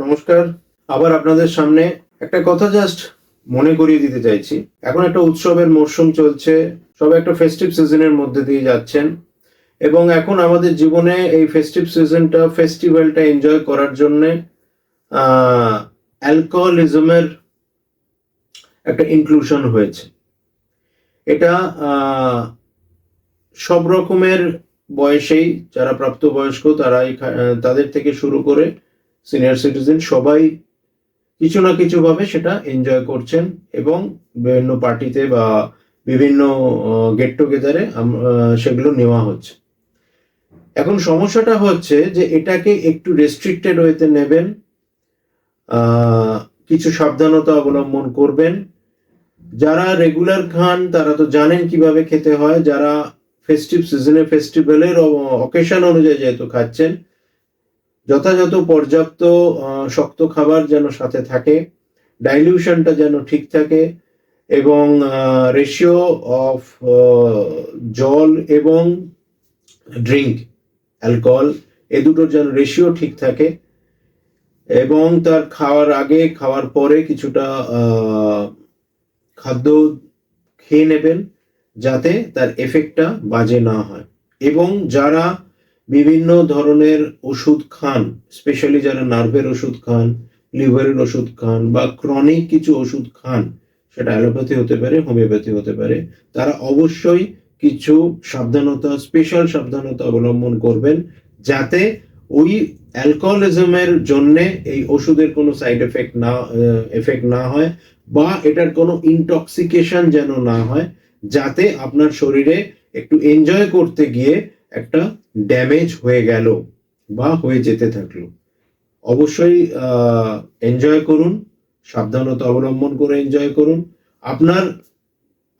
নমস্কার। আবার আপনাদের সামনে একটা কথা জাস্ট মনে করিয়ে দিতে চাইছি। এখন একটা উৎসবের মরশুম চলছে, সবাই একটা ফেস্টিভ সিজনের মধ্যে দিয়ে যাচ্ছেন এবং এখন আমাদের জীবনে এই ফেস্টিভ সিজনটা ফেস্টিভ্যালটা এনজয় করার জন্য অ্যালকোহলিজমের একটা ইনক্লুশন হয়েছে। এটা সব রকমের বয়সেই, যারা প্রাপ্তবয়স্ক তারাই খা- তাদের থেকে শুরু করে সিনিয়র সিটিজেন সবাই কিছু না কিছু ভাবে সেটা এনজয় করছেন এবং বিভিন্ন পার্টিতে বা বিভিন্ন গেট টুগেদারে সেগুলো নেওয়া হচ্ছে। এখন সমস্যাটা হচ্ছে যে এটাকে একটু রেস্ট্রিক্টেড ওয়েতে নেবেন কিছু সাবধানতা অবলম্বন করবেন। যারা রেগুলার খান, তারা তো জানেন কীভাবে খেতে হয়। যারা ফেস্টিভ সিজনে ফেস্টিভ্যালের অকেশন অনুযায়ী যেহেতু খাচ্ছেন যথাযথ পর্যাপ্ত শক্ত খাবার যেন সাথে থাকে ডাইলিউশনটা যেন ঠিক থাকে এবং রেশিও অফ জল এবং ড্রিঙ্ক অ্যালকোহল এ দুটোর যেন রেশিও ঠিক থাকে এবং তার খাওয়ার আগে, খাওয়ার পরে কিছুটা খাদ্য খেয়ে নেবেন যাতে তার এফেক্টটা বাজে না হয় এবং যারা বিভিন্ন ধরনের ওষুধ খান স্পেশালি যারা নার্ভের ওষুধ খান লিভারের ওষুধ খান বা ক্রনিক কিছু ওষুধ খান, সেটা অ্যালোপ্যাথি হতে পারে, হোমিওপ্যাথি হতে পারে, তারা অবশ্যই কিছু সাবধানতা স্পেশাল সাবধানতা অবলম্বন করবেন যাতে ওই অ্যালকোহলিজমের জন্য এই ওষুধের কোনো সাইড এফেক্ট না এফেক্ট না হয় বা এটার কোনো ইনটক্সিকেশন যেন না হয়, যাতে আপনার শরীরে একটু এনজয় করতে গিয়ে একটা ড্যামেজ হয়ে গেল বা হয়ে যেতে থাকল। অবশ্যই এনজয় করুন, সাবধানতা অবলম্বন করে এনজয় করুন। আপনার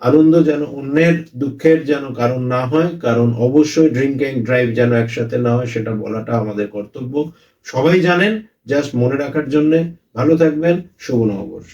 আনন্দ যেন অন্যের দুঃখের যেন কারণ না হয়, কারণ অবশ্যই ড্রিঙ্ক অ্যান্ড ড্রাইভ যেন একসাথে না হয়, সেটা বলাটা আমাদের কর্তব্য। সবাই জানেন জাস্ট মনে রাখার জন্যে। ভালো থাকবেন, শুভ নববর্ষ।